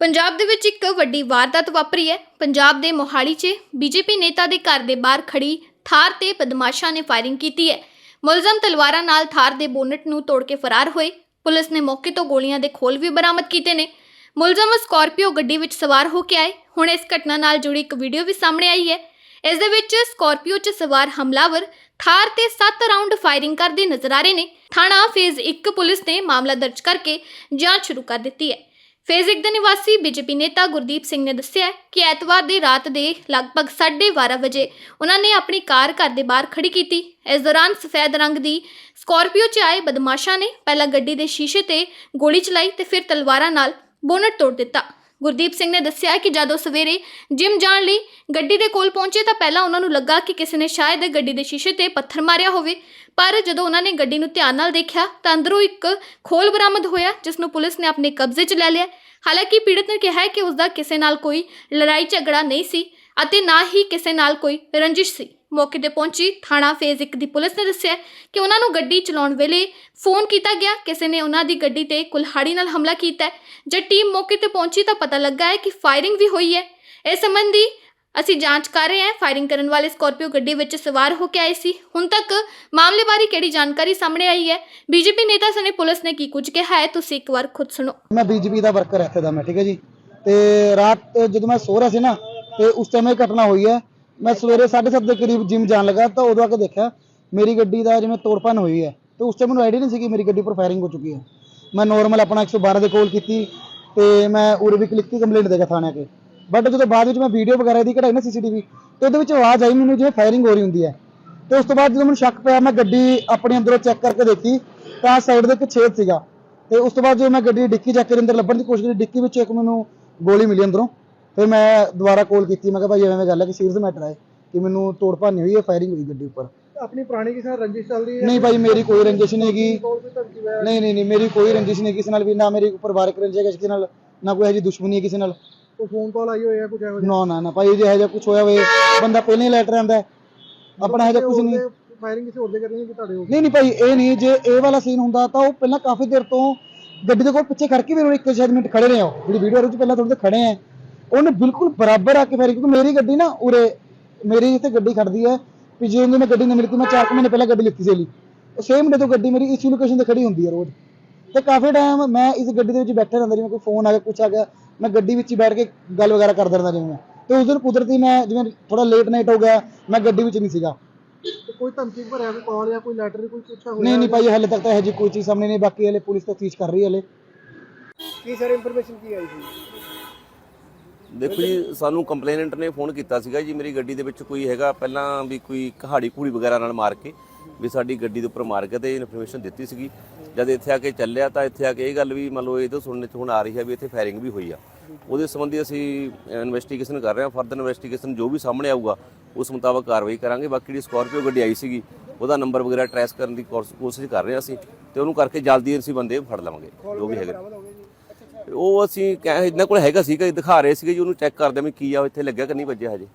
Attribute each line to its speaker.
Speaker 1: ਪੰਜਾਬ ਦੇ ਵਿੱਚ ਇੱਕ ਵੱਡੀ ਵਾਰਦਾਤ ਵਾਪਰੀ ਹੈ। ਪੰਜਾਬ ਦੇ ਮੋਹਾਲੀ 'ਚ ਬੀਜੇਪੀ ਨੇਤਾ ਦੇ ਘਰ ਦੇ ਬਾਹਰ ਖੜੀ ਥਾਰ ਤੇ ਬਦਮਾਸ਼ਾਂ ਨੇ ਫਾਇਰਿੰਗ ਕੀਤੀ ਹੈ। ਮੁਲਜ਼ਮ ਤਲਵਾਰਾਂ ਨਾਲ ਥਾਰ ਦੇ ਬੋਨਟ ਨੂੰ ਤੋੜ ਕੇ ਫਰਾਰ ਹੋਏ। ਪੁਲਿਸ ਨੇ ਮੌਕੇ ਤੋਂ ਗੋਲੀਆਂ ਦੇ ਖੋਲ ਵੀ ਬਰਾਮਦ ਕੀਤੇ ਨੇ। ਮੁਲਜ਼ਮ ਸਕਾਰਪੀਓ ਗੱਡੀ ਵਿੱਚ ਸਵਾਰ ਹੋ ਕੇ ਆਏ। ਹੁਣ ਇਸ ਘਟਨਾ ਨਾਲ ਜੁੜੀ ਇੱਕ ਵੀਡੀਓ ਵੀ ਸਾਹਮਣੇ ਆਈ ਹੈ। ਇਸ ਦੇ ਵਿੱਚ ਸਕਾਰਪੀਓ 'ਚ ਸਵਾਰ ਹਮਲਾਵਰ ਥਾਰ ਤੇ 7 ਰਾਉਂਡ ਫਾਇਰਿੰਗ ਕਰਦੇ ਨਜ਼ਰ ਆ ਰਹੇ ਨੇ। ਥਾਣਾ ਫੇਜ਼ 1 ਪੁਲਿਸ ਨੇ ਮਾਮਲਾ ਦਰਜ ਕਰਕੇ ਜਾਂਚ ਸ਼ੁਰੂ ਕਰ ਦਿੱਤੀ ਹੈ। ਫੇਜ਼ 1 ਦੇ ਨਿਵਾਸੀ ਬੀਜੇਪੀ ਨੇਤਾ ਗੁਰਦੀਪ ਸਿੰਘ ਨੇ ਦੱਸਿਆ ਕਿ ਐਤਵਾਰ ਦੀ ਰਾਤ ਦੇ ਲਗਭਗ 12:30 ਵਜੇ ਉਹਨਾਂ ਨੇ ਆਪਣੀ ਕਾਰ ਘਰ ਦੇ ਬਾਹਰ ਖੜੀ ਕੀਤੀ। ਇਸ ਦੌਰਾਨ ਸਫੈਦ ਰੰਗ ਦੀ ਸਕਾਰਪੀਓ 'ਚ ਆਏ ਬਦਮਾਸ਼ਾਂ ਨੇ ਪਹਿਲਾਂ ਗੱਡੀ ਦੇ ਸ਼ੀਸ਼ੇ ਤੇ ਗੋਲੀ ਚਲਾਈ ਤੇ ਫਿਰ ਤਲਵਾਰਾਂ ਨਾਲ ਬੋਨਟ ਤੋੜ ਦਿੱਤਾ। ਗੁਰਦੀਪ ਸਿੰਘ ਨੇ ਦੱਸਿਆ ਕਿ ਜਦੋਂ ਸਵੇਰੇ ਜਿਮ ਜਾਣ ਲਈ ਗੱਡੀ ਦੇ ਕੋਲ ਪਹੁੰਚੇ ਤਾਂ ਪਹਿਲਾਂ ਉਹਨਾਂ ਨੂੰ ਲੱਗਾ ਕਿ ਕਿਸੇ ਨੇ ਸ਼ਾਇਦ ਗੱਡੀ ਦੇ ਸ਼ੀਸ਼ੇ ਤੇ ਪੱਥਰ ਮਾਰਿਆ ਹੋਵੇ। ਪਰ ਜਦੋਂ ਉਹਨਾਂ ਨੇ ਗੱਡੀ ਨੂੰ ਧਿਆਨ ਨਾਲ ਦੇਖਿਆ ਤਾਂ ਅੰਦਰੋਂ ਇੱਕ ਖੋਲ ਬਰਾਮਦ ਹੋਇਆ, ਜਿਸ ਨੂੰ ਪੁਲਿਸ ਨੇ ਆਪਣੇ ਕਬਜ਼ੇ 'ਚ ਲੈ ਲਿਆ। ਹਾਲਾਂਕਿ ਪੀੜਤ ਨੇ ਕਿਹਾ ਹੈ ਕਿ ਉਸ ਦਾ ਕਿਸੇ ਨਾਲ ਕੋਈ ਲੜਾਈ ਝਗੜਾ ਨਹੀਂ ਸੀ ਅਤੇ ਨਾ ਹੀ ਕਿਸੇ ਨਾਲ ਕੋਈ ਰੰਜਿਸ਼ ਸੀ। ਮੌਕੇ ਤੇ ਪਹੁੰਚੀ, ਥਾਣਾ ਫੇਜ਼ 1 ਦੀ ਪੁਲਿਸ ਨੇ ਦੱਸਿਆ ਕਿ ਉਹਨਾਂ ਨੂੰ ਗੱਡੀ ਚਲਾਉਣ ਵੇਲੇ ਫੋਨ ਕੀਤਾ ਗਿਆ। ਕਿਸੇ ਨੇ ਉਹਨਾਂ ਦੀ ਗੱਡੀ ਤੇ ਕੁਲਹਾੜੀ ਨਾਲ ਹਮਲਾ ਕੀਤਾ ਹੈ। ਜਦ ਟੀਮ ਮੌਕੇ ਤੇ ਪਹੁੰਚੀ ਤਾਂ ਪਤਾ ਲੱਗਾ ਹੈ ਕਿ ਫਾਇਰਿੰਗ ਵੀ ਹੋਈ ਹੈ। ਇਸ ਸੰਬੰਧੀ ਅਸੀਂ ਜਾਂਚ ਕਰ ਰਹੇ ਹਾਂ। ਫਾਇਰਿੰਗ ਕਰਨ ਵਾਲੇ ਸਕਾਰਪੀਓ ਗੱਡੀ ਵਿੱਚ ਸਵਾਰ ਹੋ ਕੇ ਆਏ ਸੀ। ਹੁਣ ਤੱਕ ਮਾਮਲੇ ਬਾਰੇ ਕਿਹੜੀ ਜਾਣਕਾਰੀ ਸਾਹਮਣੇ ਆਈ ਹੈ? ਬੀਜੇਪੀ ਨੇਤਾ ਸਣੇ ਪੁਲਿਸ ਨੇ ਕੀ ਕੁਝ ਕਿਹਾ ਹੈ? ਤੁਸੀਂ ਇੱਕ ਵਾਰ ਖੁਦ ਸੁਣੋ।
Speaker 2: ਮੈਂ ਬੀਜੇਪੀ ਦਾ ਵਰਕਰ ਇੱਥੇ ਦਾ, ਮੈਂ, ਠੀਕ ਹੈ ਜੀ। ਤੇ ਰਾਤ ਜਦੋਂ ਮੈਂ ਸੋ ਰਿਹਾ ਸੀ ਨਾ, ਤੇ ਉਸ ਟਾਈਮ ਇਹ ਘਟਨਾ ਹੋਈ ਹੈ ਮੈਂ ਸਵੇਰੇ 7:30 ਦੇ ਕਰੀਬ ਜਿਮ ਜਾਣ ਲੱਗਾ ਤਾਂ ਉਦੋਂ ਆ ਕੇ ਦੇਖਿਆ ਮੇਰੀ ਗੱਡੀ ਦਾ ਜਿਵੇਂ ਤੋੜਪਨ ਹੋਈ ਹੈ ਤੇ ਉਸ ਟਾਈਮ ਮੈਨੂੰ ਆਈਡੀਆ ਨਹੀਂ ਸੀ ਕਿ ਮੇਰੀ ਗੱਡੀ ਪਰ ਫਾਇਰਿੰਗ ਹੋ ਚੁੱਕੀ ਹੈ। ਮੈਂ ਨਾਰਮਲ ਆਪਣਾ 112 ਦੇ ਕਾਲ ਕੀਤੀ ਤੇ ਮੈਂ ਉਰੇ ਵੀ ਲਿਖਤੀ ਕੰਪਲੇਂਟ ਦੇ ਕੇ ਥਾਣੇ ਆ ਕੇ। ਬਟ ਜਦੋਂ ਬਾਅਦ ਵਿੱਚ ਮੈਂ ਵੀਡੀਓ ਵਗੈਰਾ ਦੀ ਕਢਾਈ ਨਾ ਸੀਸੀਟੀਵੀ ਤੇ ਉਹਦੇ ਵਿੱਚ ਆਵਾਜ਼ ਆਈ ਮੈਨੂੰ ਜਿਵੇਂ ਫਾਇਰਿੰਗ ਹੋ ਰਹੀ ਹੁੰਦੀ ਹੈ। ਤੇ ਉਸ ਤੋਂ ਬਾਅਦ ਜਦੋਂ ਮੈਨੂੰ ਸ਼ੱਕ ਪਿਆ, ਮੈਂ ਗੱਡੀ ਆਪਣੇ ਅੰਦਰੋਂ ਚੈੱਕ ਕਰਕੇ ਦੇਖੀ, ਤਾਂ ਸਾਈਡ ਦੇ ਇੱਕ ਛੇਦ ਸੀਗਾ। ਤੇ ਉਸ ਤੋਂ ਬਾਅਦ ਜਦੋਂ ਮੈਂ ਗੱਡੀ ਡਿੱਕੀ ਚੱਕ ਕੇ ਅੰਦਰ ਲੱਭਣ ਦੀ ਕੋਸ਼ਿਸ਼ ਕੀਤੀ, ਡਿੱਕੀ ਵਿੱਚ ਇੱਕ ਮੈਨੂੰ ਗੋਲੀ ਮਿਲੀ ਅੰਦਰੋਂ। ਫਿਰ ਮੈਂ ਦੁਬਾਰਾ ਕਾਲ ਕੀਤੀ ਮੈਂ ਕਿਹਾ ਭਾਈ ਐਵੇਂ ਐਵੇਂ ਗੱਲ ਹੈ ਕਿ ਸੀਰੀਅਸ ਮੈਟਰ ਹੈ ਕਿ ਮੈਨੂੰ ਤੋੜ ਭੰਨ ਹੋਈ ਹੈ ਫਾਇਰਿੰਗ ਹੋਈ ਗੱਡੀ ਉੱਪਰ।
Speaker 3: ਆਪਣੀ ਪੁਰਾਣੀ ਕਿਸੇ ਨਾਲ ਰੰਜਿਸ਼ ਚੱਲਦੀ ਹੈ?
Speaker 2: ਨਹੀਂ ਭਾਈ ਮੇਰੀ ਕੋਈ ਰੰਜਿਸ਼ ਨਹੀਂ ਹੈਗੀ।
Speaker 3: ਕੋਲ ਕੋਈ ਧਮਕੀ ਵਗੈਰਾ
Speaker 2: ਨਹੀਂ ਨਹੀਂ ਨਹੀਂ ਮੇਰੀ ਕੋਈ ਰੰਜਿਸ਼ ਨਹੀਂ ਕਿਸੇ ਨਾਲ ਵੀ ਨਾ ਮੇਰੀ ਪਰਿਵਾਰਕ ਰੰਜਿਸ਼ ਹੈ ਕਿਸੇ ਨਾਲ ਨਾ ਕੋਈ ਇਹੋ ਜਿਹੀ ਦੁਸ਼ਮਣੀ ਹੈ ਕਿਸੇ ਨਾਲ।
Speaker 3: ਕੋਈ ਫੋਨ ਕਾਲ ਆਈ ਹੋਈ ਹੈ ਕੁਝ ਇਹੋ ਜਿਹਾ?
Speaker 2: ਨਾ ਨਾ ਨਾ ਭਾਈ ਜੇ ਇਹੋ ਜਿਹਾ ਕੁਝ ਹੋਇਆ ਹੋਵੇ ਬੰਦਾ ਪਹਿਲਾਂ ਹੀ ਲੈਟਰ ਆਂਦਾ ਆਪਣਾ ਇਹੋ ਜਿਹਾ ਕੁਝ ਨਹੀਂ।
Speaker 3: ਫਾਇਰਿੰਗ ਕਿਸੇ ਹੋਰ ਦੇ ਕਰਨੀ ਹੈ ਕਿ ਤੁਹਾਡੇ ਹੋ
Speaker 2: ਨਹੀਂ ਨਹੀਂ ਭਾਈ ਇਹ ਨਹੀਂ ਜੇ ਇਹ ਵਾਲਾ ਸੀਨ ਹੁੰਦਾ ਤਾਂ ਉਹ ਪਹਿਲਾਂ ਕਾਫੀ ਦੇਰ ਤੋਂ ਗੱਡੀ ਦੇ ਕੋਲ ਪਿੱਛੇ ਖੜ ਕੇ ਵੀ ਉਹ ਇੱਕ ਸ਼ਾਇਦ ਮਿੰਟ ਖੜੇ ਰਹੇ ਹੋ ਜਿਹੜੀ ਵੀਡੀਓ ਵਿੱਚ ਪਹਿਲਾਂ ਥੋੜੇ ਖੜੇ ਆ। ਉਹਨੇ ਬਿਲਕੁਲ ਬਰਾਬਰ ਆ ਕੇ ਫੇਰ ਕਿਉਂਕਿ ਮੇਰੀ ਗੱਡੀ ਨਾ ਉਰੇ ਮੇਰੀ ਇੱਥੇ ਗੱਡੀ ਖੜਦੀ ਹੈ ਵੀ ਜੇ ਉਹਨੇ ਮੈਂ ਗੱਡੀ ਨਹੀਂ ਮਿਲਤੀ ਮੈਂ 4 ਮਹੀਨੇ ਪਹਿਲਾਂ ਗੱਡੀ ਲਿੱਤੀ ਸੀ ਲਈ ਉਹ ਸੇਮ ਡੇ ਤੋਂ ਗੱਡੀ ਮੇਰੀ ਇਸ਼ੂ ਲੋਕੇਸ਼ਨ ਤੇ ਖੜੀ ਹੁੰਦੀ ਹੈ ਰੋਜ਼। ਤੇ ਕਾਫੀ ਟਾਈਮ ਮੈਂ ਇਸ ਗੱਡੀ ਦੇ ਵਿੱਚ ਬੈਠਾ ਰਹਿੰਦਾ ਜਿਵੇਂ ਕੋਈ ਫੋਨ ਆ ਗਿਆ ਕੁਛ ਆ ਗਿਆ ਮੈਂ ਗੱਡੀ ਵਿੱਚ ਹੀ ਬੈਠ ਕੇ ਗੱਲ ਵਗੈਰਾ ਕਰਦਾ ਰਹਿੰਦਾ ਜਿਵੇਂ। ਤੇ ਉਸ ਦਿਨ ਕੁਦਰਤੀ ਮੈਂ ਜਿਵੇਂ ਥੋੜਾ ਲੇਟ ਨਾਈਟ ਹੋ ਗਿਆ ਮੈਂ ਗੱਡੀ ਵਿੱਚ ਨਹੀਂ ਸੀਗਾ।
Speaker 3: ਤੇ ਕੋਈ ਧਮਕੀ ਭਰਿਆ ਕੋਈ ਕਾਲ ਜਾਂ ਕੋਈ ਲੈਟਰ ਕੋਈ ਪੁੱਛਾ ਹੋਇਆ?
Speaker 2: ਨਹੀਂ ਨਹੀਂ ਭਾਈ ਹਲੇ ਤੱਕ ਤਾਂ ਇਹੋ ਜਿਹੀ ਕੋਈ ਚੀਜ਼ ਸਾਹਮਣੇ ਨਹੀਂ ਬਾਕੀ ਹਲੇ ਪੁਲਿਸ ਤਫਤੀਸ਼ ਕਰ ਰਹੀ ਹੈ ਹਲੇ।
Speaker 3: ਕੀ ਸਰ ਇਨਫੋਰਮੇਸ਼ਨ ਕੀ ਆਈ ਸੀ?
Speaker 4: ਦੇਖੋ ਜੀ, ਸਾਨੂੰ ਕੰਪਲੇਨੈਂਟ ਨੇ ਫੋਨ ਕੀਤਾ ਸੀਗਾ ਜੀ, ਮੇਰੀ ਗੱਡੀ ਦੇ ਵਿੱਚ ਕੋਈ ਹੈਗਾ, ਪਹਿਲਾਂ ਵੀ ਕੋਈ ਕਹਾੜੀ ਕੂੜੀ ਵਗੈਰਾ ਨਾਲ ਮਾਰ ਕੇ, ਵੀ ਸਾਡੀ ਗੱਡੀ ਦੇ ਉੱਪਰ ਮਾਰ ਕੇ ਤੇ ਇਨਫੋਰਮੇਸ਼ਨ ਦਿੱਤੀ ਸੀਗੀ। ਜਦ ਇੱਥੇ ਆ ਕੇ ਚੱਲਿਆ ਤਾਂ ਇੱਥੇ ਆ ਕੇ ਇਹ ਗੱਲ ਵੀ ਮੰਨ ਲਓ ਇਹ ਤੋਂ ਸੁਣਨ ਚ ਹੁਣ ਆ ਰਹੀ ਹੈ ਵੀ ਇੱਥੇ ਫਾਇਰਿੰਗ ਵੀ ਹੋਈ ਆ। ਉਹਦੇ ਸੰਬੰਧੀ ਅਸੀਂ ਇਨਵੈਸਟੀਗੇਸ਼ਨ ਕਰ ਰਹੇ ਹਾਂ ਫਰਦਰ ਇਨਵੈਸਟੀਗੇਸ਼ਨ ਜੋ ਵੀ ਸਾਹਮਣੇ ਆਊਗਾ, ਉਸ ਮੁਤਾਬਕ ਕਾਰਵਾਈ ਕਰਾਂਗੇ। ਬਾਕੀ ਜਿਹੜੀ ਸਕਾਰਪੀਓ ਗੱਡੀ ਆਈ ਸੀਗੀ, ਉਹਦਾ ਨੰਬਰ ਵਗੈਰਾ ਟਰੈਸ ਕਰਨ ਦੀ ਕੋਰਸ- ਕੋਸ਼ਿਸ਼ ਕਰ ਰਹੇ ਹਾਂ ਅਸੀਂ ਤੇ ਉਹਨੂੰ ਕਰਕੇ ਜਲਦੀ ਅਸੀਂ ਬੰਦੇ ਫੜ ਲਵਾਂਗੇ, ਜੋ ਵੀ ਹੈਗਾ। ਉਹ ਅਸੀਂ ਕਹਿ ਇਹਨਾਂ ਕੋਲ ਹੈਗਾ ਸੀਗਾ ਦਿਖਾ ਰਹੇ ਸੀਗੇ ਜੀ, ਉਹਨੂੰ ਚੈੱਕ ਕਰਦੇ ਵੀ ਕੀ ਆ ਇੱਥੇ ਲੱਗਿਆ ਕਿ ਨਹੀਂ ਵੱਜਿਆ ਹਜੇ।